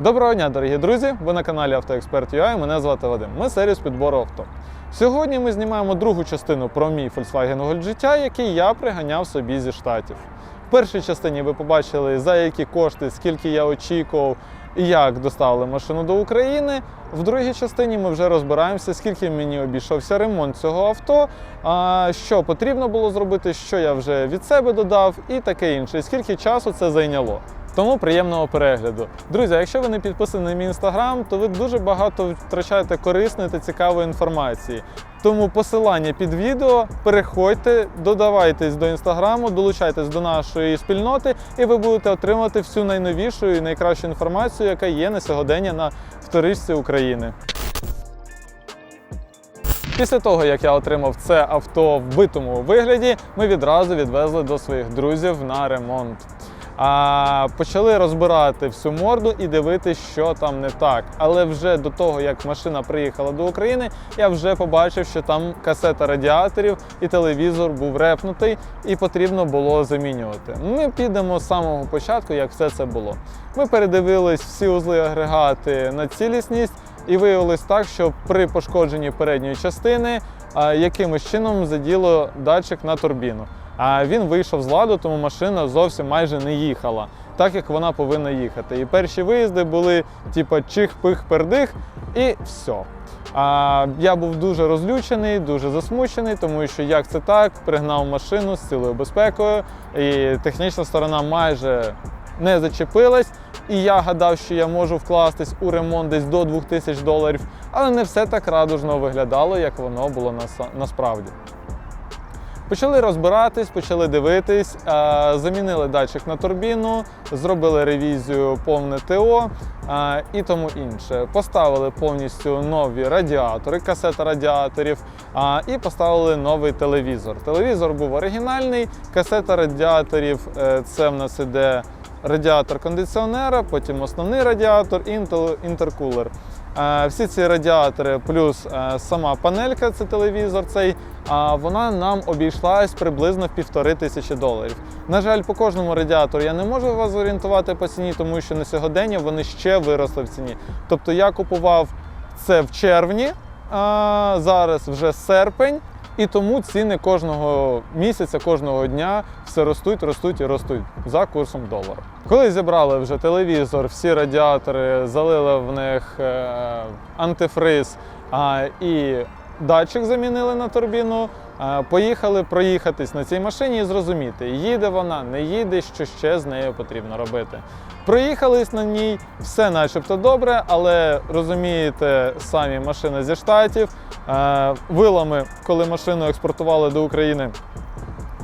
Доброго дня, дорогі друзі! Ви на каналі AutoExpert.ua, Мене звати Вадим. Ми сервіс підбору авто. Сьогодні ми знімаємо другу частину про мій Volkswagen Golf GTI, який я приганяв собі зі штатів. В першій частині ви побачили, за які кошти, скільки я очікував і як доставили машину до України. В другій частині ми вже розбираємося, скільки мені обійшовся ремонт цього авто, що потрібно було зробити, що я вже від себе додав, і таке інше. Скільки часу це зайняло. Тому приємного перегляду. Друзі, якщо ви не підписані на мій інстаграм, то ви дуже багато втрачаєте корисної та цікавої інформації. Тому посилання під відео, переходьте, додавайтесь до інстаграму, долучайтесь до нашої спільноти, і ви будете отримувати всю найновішу і найкращу інформацію, яка є на сьогодення на вторичці України. Після того, як я отримав це авто в битому вигляді, ми відразу відвезли до своїх друзів на ремонт. А почали розбирати всю морду і дивитися, що там не так. Але вже до того, як машина приїхала до України, я вже побачив, що там касета радіаторів і телевізор був репнутий, і потрібно було замінювати. Ми підемо з самого початку, як все це було. Ми передивились всі узли агрегати на цілісність. І виявилось так, що при пошкодженні передньої частини якимось чином заділо датчик на турбіну. А він вийшов з ладу, тому машина зовсім майже не їхала, так як вона повинна їхати. І перші виїзди були типа чих-пих-пердих, і все. А, я був дуже розлючений, дуже засмучений, тому що як це так, пригнав машину з цілою безпекою, і технічна сторона майже не зачепилась. І я гадав, що я можу вкластись у ремонт десь до 2000 доларів, але не все так радужно виглядало, як воно було насправді. Почали розбиратись, почали дивитись, е, замінили датчик на турбіну, зробили ревізію повне ТО е, і тому інше. Поставили повністю нові радіатори, касета радіаторів е, і поставили новий телевізор. Телевізор був оригінальний, касета радіаторів це в нас іде радіатор кондиціонера, потім основний радіатор і інтеркулер. Е, Всі ці радіатори, плюс е, сама панелька, це телевізор, цей, а вона нам обійшлась приблизно в півтори тисячі доларів. На жаль, по кожному радіатору я не можу вас орієнтувати по ціні, тому що на сьогодення вони ще виросли в ціні. Тобто я купував це в червні, зараз вже серпень. І тому ціни кожного місяця, кожного дня все ростуть, ростуть і ростуть за курсом долара. Коли зібрали вже телевізор, всі радіатори, залили в них е, антифриз і датчик замінили на турбіну. е, Поїхали проїхатись на цій машині і зрозуміти, їде вона, не їде, що ще з нею потрібно робити. Проїхались на ній, все начебто добре, але розумієте, самі машина зі штатів, е, вилами, коли машину експортували до України,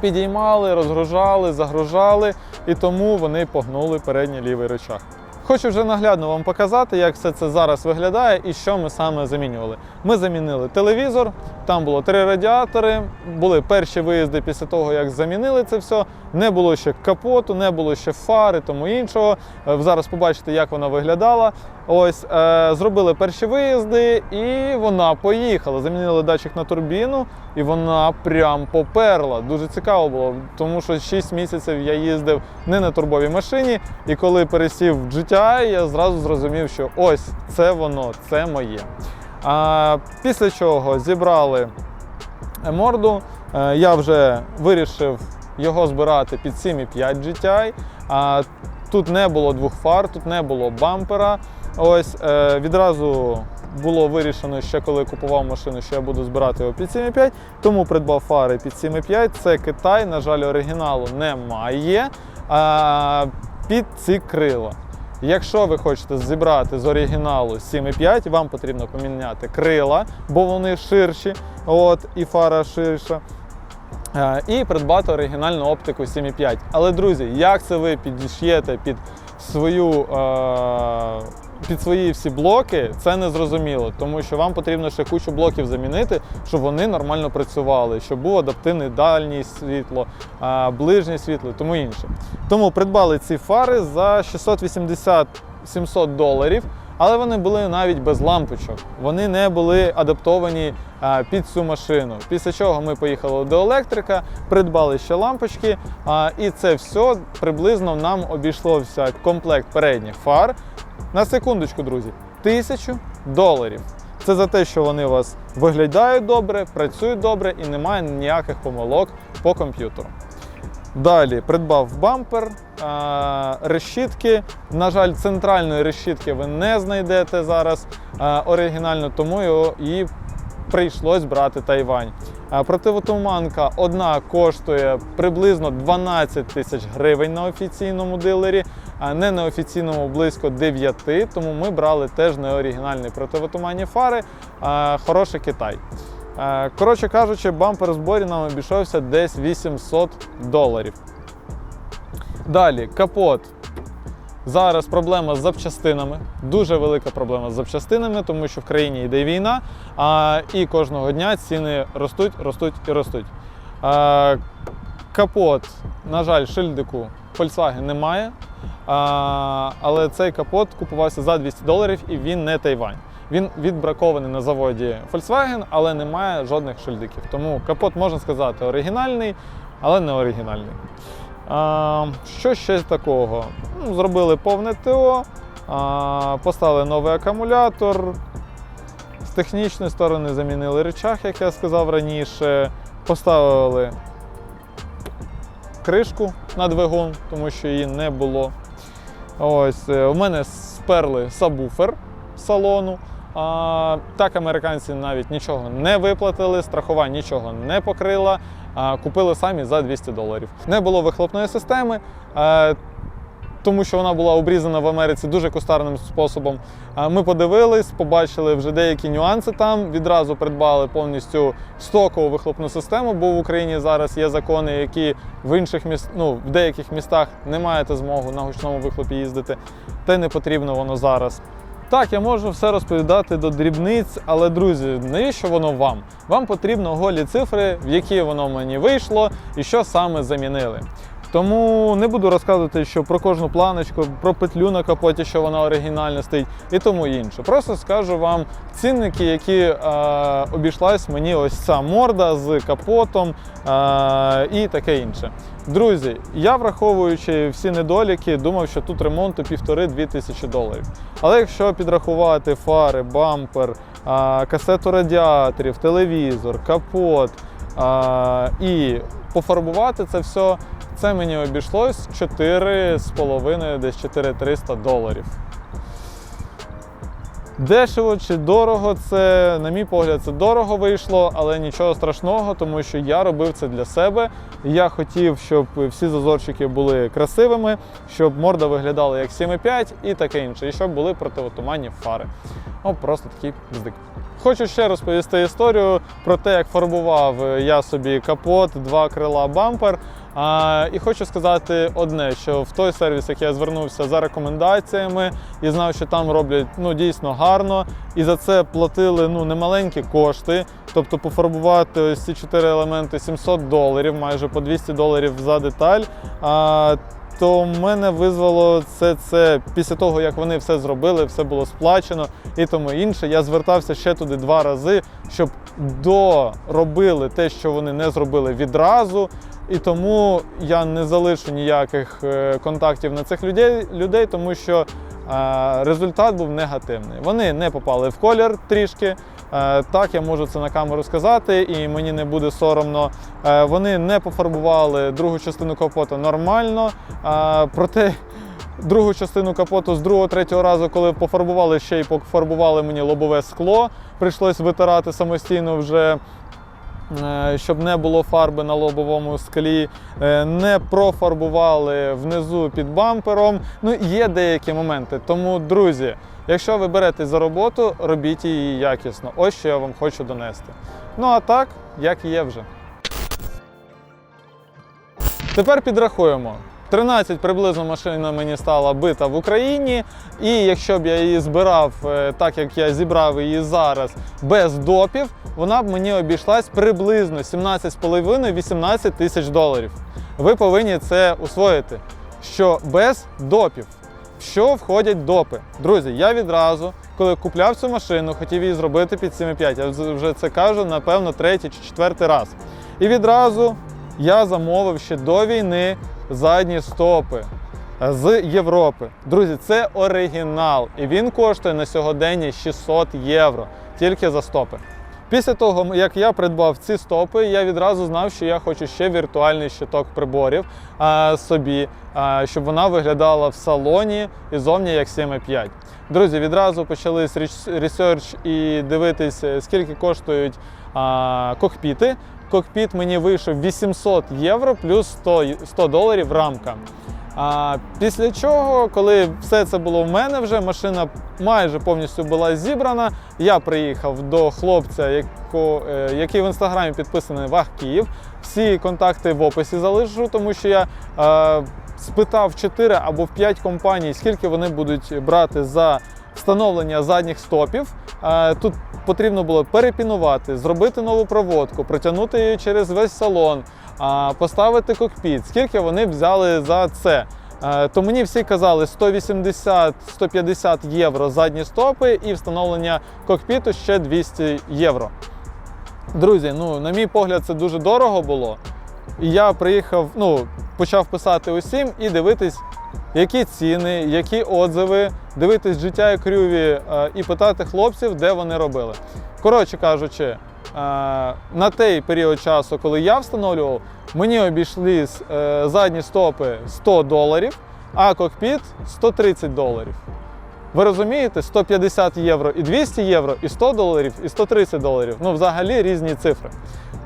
підіймали, розгружали, загружали, і тому вони погнули передній лівий рычаг. Хочу вже наглядно вам показати, як все це зараз виглядає і що ми саме замінювали. Ми замінили телевізор, там було три радіатори, були перші виїзди після того, як замінили це все. Не було ще капоту, не було ще фари, тому іншого. Е, Зараз побачите, як вона виглядала. Ось е, зробили перші виїзди, і вона поїхала. Замінили датчик на турбіну, і вона прям поперла. Дуже цікаво було, тому що 6 місяців я їздив не на турбовій машині, і коли пересів в GTI, я зразу зрозумів, що ось це воно, це моє. А, після чого зібрали морду, е, я вже вирішив його збирати під 7,5 GTI. А, тут не було двох фар, тут не було бампера. Ось е, відразу було вирішено ще коли купував машину, що я буду збирати його під 7,5, тому придбав фари під 7,5. Це Китай, на жаль, оригіналу немає. А, під ці крила. Якщо ви хочете зібрати з оригіналу 7,5, вам потрібно поміняти крила, бо вони ширші, от, і фара ширша. Е, І придбати оригінальну оптику 7,5. Але, друзі, як це ви підіш'єте під свою е, під свої всі блоки, це не зрозуміло, тому що вам потрібно ще кучу блоків замінити, щоб вони нормально працювали, щоб був адаптивний дальній світло, е, ближнє світло тому інше. Тому придбали ці фари за 680-700 доларів. Але вони були навіть без лампочок. Вони не були адаптовані а, під цю машину. Після чого ми поїхали до електрика, придбали ще лампочки, і це все приблизно нам обійшлося комплект передніх фар, На секундочку, друзі, тисячу доларів. Це за те, що вони у вас виглядають добре, працюють добре і немає ніяких помилок по комп'ютеру. Далі придбав бампер, решітки. На жаль, центральної решітки ви не знайдете зараз оригінально, тому його і прийшлось брати Тайвань. Противотуманка одна коштує приблизно 12 тисяч гривень на офіційному дилері, а не на офіційному близько 9, тому ми брали теж не оригінальні противотуманні фари, хороший Китай. Коротше кажучи, бампер зборі нам обійшовся десь 800 доларів. Далі, капот. Зараз проблема з запчастинами. Дуже велика проблема з запчастинами, тому що в країні йде війна, а, і кожного дня ціни ростуть, ростуть і ростуть. А, капот, на жаль, шильдику Volkswagen немає. А, але цей капот купувався за 200 доларів і він не Тайвань. Він відбракований на заводі Volkswagen, але немає жодних шильдиків. Тому капот можна сказати оригінальний, але не оригінальний. Що ще такого? Ну, зробили повне ТО, поставили новий акумулятор. З технічної сторони замінили речах, як я сказав раніше. Поставили кришку на двигун, тому що її не було. Ось, е, у мене сперли сабвуфер салону. А, так американці навіть нічого не виплатили, страхова нічого не покрила. Купили самі за 200 доларів. Не було вихлопної системи. е, тому що вона була обрізана в Америці дуже кустарним способом. Ми подивились, побачили вже деякі нюанси там. Відразу придбали повністю стокову вихлопну систему, бо в Україні зараз є закони, які в інших міст, ну, в деяких містах не маєте змогу на гучному вихлопі їздити. Й не потрібно воно зараз. Так, я можу все розповідати до дрібниць, але друзі, навіщо воно вам? Вам потрібно голі цифри, в які воно мені вийшло і що саме замінили. Тому не буду розказувати, що про кожну планочку, про петлю на капоті, що вона оригінальна стоїть, і тому інше. Просто скажу вам цінники, які е, обійшлась мені ось ця морда з капотом е, і таке інше. Друзі, я враховуючи всі недоліки, думав, що тут ремонту півтори-дві тисячі доларів. Але якщо підрахувати фари, бампер, касету радіаторів, телевізор, капот і пофарбувати це все, це мені обійшлось 4,5, десь 4300 доларів. Дешево чи дорого, це, на мій погляд, це дорого вийшло, але нічого страшного, тому що я робив це для себе. Я хотів, щоб всі зазорчики були красивими, щоб морда виглядала як 7,5 і таке інше, і щоб були противотуманні фари. О, просто такий бздик. Хочу ще розповісти історію про те, як фарбував я собі капот, два крила бампер. А, і хочу сказати одне, що в той сервіс, як я звернувся за рекомендаціями і знав, що там роблять ну, дійсно гарно, і за це платили ну, немаленькі кошти. Тобто пофарбувати ось ці чотири елементи 700 доларів, майже по 200 доларів за деталь. А, то мене визвало це, це після того, як вони все зробили, все було сплачено і тому інше. Я звертався ще туди два рази, щоб доробили те, що вони не зробили відразу. І тому я не залишу ніяких е, контактів на цих людей, людей тому що е, результат був негативний. Вони не попали в колір трішки. Е, Так, я можу це на камеру сказати, і мені не буде соромно. Вони не пофарбували другу частину капота нормально. Проте другу частину капоту з другого, третього разу, коли пофарбували ще й пофарбували мені лобове скло. Прийшлось витирати самостійно вже. Е, Щоб не було фарби на лобовому склі, Е, не профарбували внизу під бампером. Ну, є деякі моменти. Тому, друзі, якщо ви берете за роботу, робіть її якісно. Ось що я вам хочу донести. Ну а так, як є вже. Тепер підрахуємо. 13 приблизно машина мені стала бита в Україні, і якщо б я її збирав е, так, як я зібрав її зараз, без допів, вона б мені обійшлась приблизно 17,5-18 тисяч доларів. Ви повинні це усвоїти, що без допів. Що входять допи? Друзі, я відразу, коли купляв цю машину, хотів її зробити під 7,5. Я вже це кажу, напевно, третій чи четвертий раз. І відразу я замовив ще до війни задні стопи. з Європи. Друзі, це оригінал, і він коштує на сьогодення 600 євро тільки за стопи. Після того, як я придбав ці стопи, я відразу знав, що я хочу ще віртуальний щиток приборів а, собі, а, щоб вона виглядала в салоні і зовні як 7,5. Друзі, відразу почали ресерч і дивитись, е, скільки коштують а, кокпіти. Кокпіт мені вийшов 800 євро плюс 100, 100 доларів рамка. А після чого, коли все це було в мене вже, машина майже повністю була зібрана. Я приїхав до хлопця, яко, е, який в інстаграмі підписаний Ваг Київ. Всі контакти в описі залишу, тому що я е, спитав 4 або 5 компаній, скільки вони будуть брати за встановлення задніх стопів. Е, Тут потрібно було перепінувати, зробити нову проводку, протягнути її через весь салон, поставити кокпіт. Скільки вони взяли за це? Е, То мені всі казали 180-150 євро задні стопи і встановлення кокпіту ще 200 євро. Друзі, ну на мій погляд, це дуже дорого було. І я приїхав, ну, почав писати усім і дивитись, які ціни, які отзиви, дивитись життя і крюві е, і питати хлопців, де вони робили. Коротше кажучи, е, на той період часу, коли я встановлював, мені обійшлись е, задні стопи 100 доларів, а кокпіт 130 доларів. Ви розумієте, 150 євро і 200 євро, і 100 доларів, і 130 доларів. Ну, взагалі різні цифри.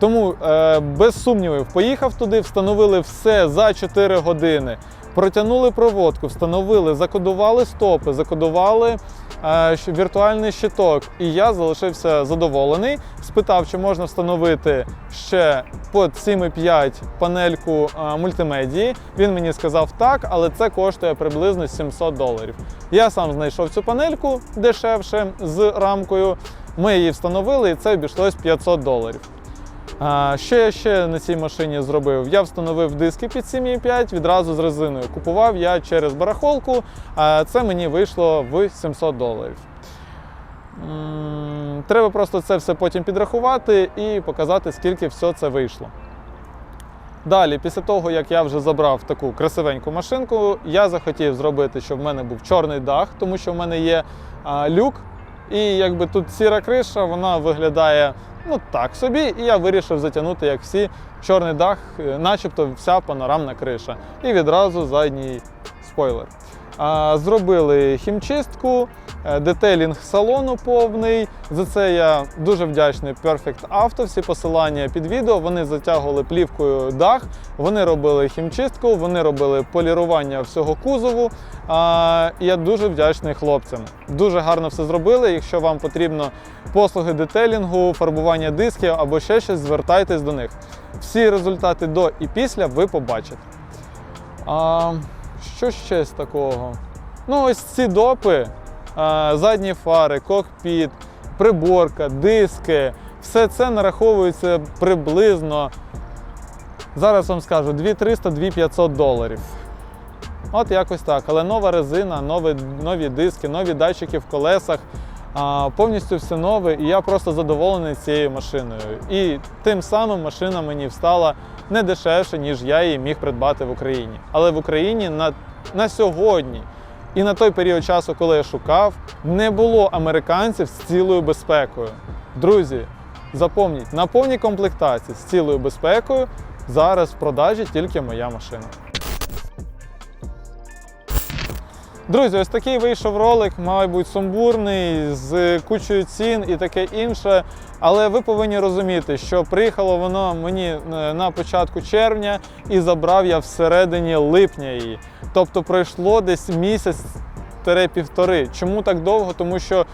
Тому без сумнівів поїхав туди, встановили все за 4 години. Протягнули проводку, встановили, закодували стопи, закодували е, віртуальний щиток. І я залишився задоволений. Спитав, чи можна встановити ще под 7,5 панельку е, мультимедії. Він мені сказав так, але це коштує приблизно 700 доларів. Я сам знайшов цю панельку дешевше з рамкою. Ми її встановили, і це обійшлось 500 доларів. Що я ще на цій машині зробив? Я встановив диски під 7,5 відразу з резиною. Купував я через барахолку, а це мені вийшло в 700 доларів. Треба просто це все потім підрахувати і показати, скільки все це вийшло. Далі, після того, як я вже забрав таку красивеньку машинку, я захотів зробити, щоб в мене був чорний дах, тому що в мене є люк, і якби тут сіра криша, вона виглядає ну так собі, і я вирішив затягнути, як всі, чорний дах, е, начебто вся панорамна криша. І відразу задній спойлер. А, Зробили хімчистку, детейлінг салону повний. За це я дуже вдячний Perfect Auto. Всі посилання під відео. Вони затягували плівкою дах, вони робили хімчистку, вони робили полірування всього кузову. А, Я дуже вдячний хлопцям. Дуже гарно все зробили. Якщо вам потрібно послуги детелінгу, фарбування дисків або ще щось, звертайтесь до них. Всі результати до і після ви побачите. А, що ще з такого? Ну, ось ці допи, задні фари, кокпіт, приборка, диски. Все це нараховується приблизно. Зараз вам скажу 2300-2500 доларів. От якось так. Але нова резина, нові, нові диски, нові датчики в колесах. Повністю все нове, і я просто задоволений цією машиною. І тим самим машина мені встала не дешевше, ніж я її міг придбати в Україні. Але в Україні на, на сьогодні і на той період часу, коли я шукав, не було американців з цілою безпекою. Друзі, запомніть, на повній комплектації з цілою безпекою зараз в продажі тільки моя машина. Друзі, ось такий вийшов ролик, мабуть, сумбурний, з кучою цін і таке інше. Але ви повинні розуміти, що приїхало воно мені е, на початку червня і забрав я всередині липня її. Тобто пройшло десь місяць. Півтори. Чому так довго? Тому що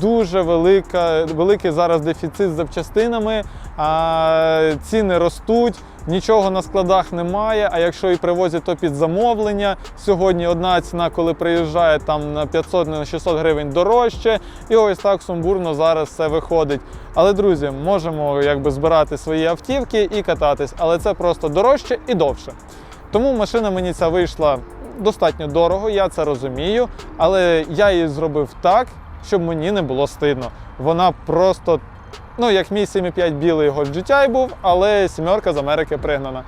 дуже велика, великий зараз дефіцит з запчастинами, а ціни ростуть, нічого на складах немає. А якщо і привозять, то під замовлення. Сьогодні одна ціна, коли приїжджає там на 500 на 600 гривень дорожче. І ось так сумбурно зараз все виходить. Але друзі, можемо якби збирати свої автівки і кататись, але це просто дорожче і довше. Тому машина мені ця вийшла достатньо дорого, я це розумію, але я її зробив так, щоб мені не було стидно. Вона просто, ну як мій 7,5 білий Golf GTI був, але сімерка з Америки пригнана.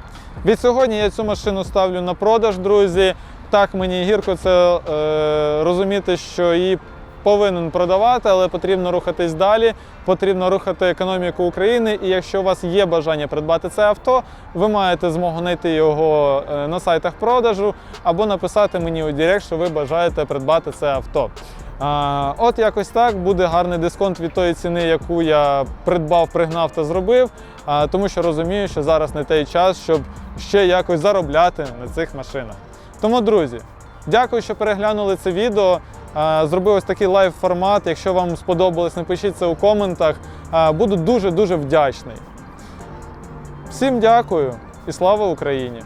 Від сьогодні я цю машину ставлю на продаж, друзі. Так, мені гірко це е, розуміти, що її повинен продавати, але потрібно рухатись далі. Потрібно рухати економіку України. І якщо у вас є бажання придбати це авто, ви маєте змогу знайти його е, на сайтах продажу або написати мені у Директ, що ви бажаєте придбати це авто. От якось так буде гарний дисконт від тої ціни, яку я придбав, пригнав та зробив. Тому що розумію, що зараз не той час, щоб ще якось заробляти на цих машинах. Тому, друзі, дякую, що переглянули це відео. Зробив ось такий лайв формат. Якщо вам сподобалось, напишіть це у коментах. Буду дуже дуже вдячний. Всім дякую і слава Україні!